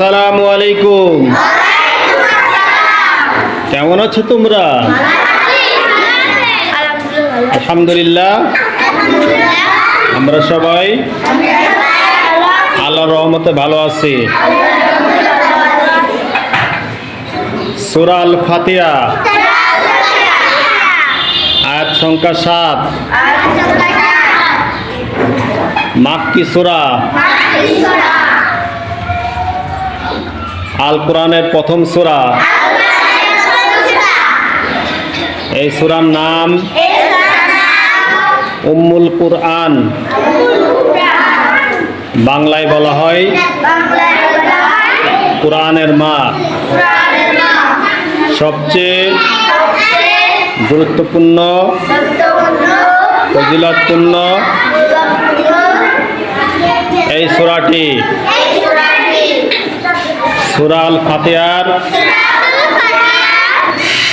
সালামু আলাইকুম। কেমন আছো তোমরা? আলহামদুলিল্লাহ। আমরা সবাই আল্লাহর রহমতে ভালো আছি। সুরাল ফাতিয়া আয়াত সংখ্যা সাত। মাক্কি সুরা। আল কোরআনের প্রথম সুরা। এই সুরার নাম উম্মুল কুরআন। বাংলায় বলা হয় কোরআনের মা। সবচেয়ে গুরুত্বপূর্ণ ফজিলতপূর্ণ এই সুরাটি। সুরা আল ফাতিহার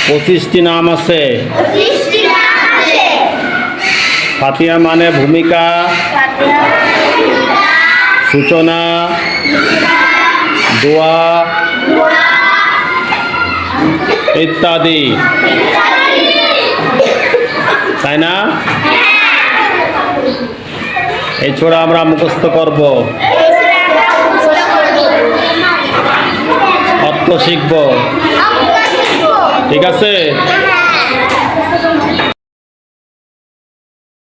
পঁচিশটি নাম আছে। ফাতিহা মানে ভূমিকা, সূচনা, দোয়া, ইত্যাদি। তাই না? এই আমরা মুখস্থ করব। শিখব। ঠিক আছে?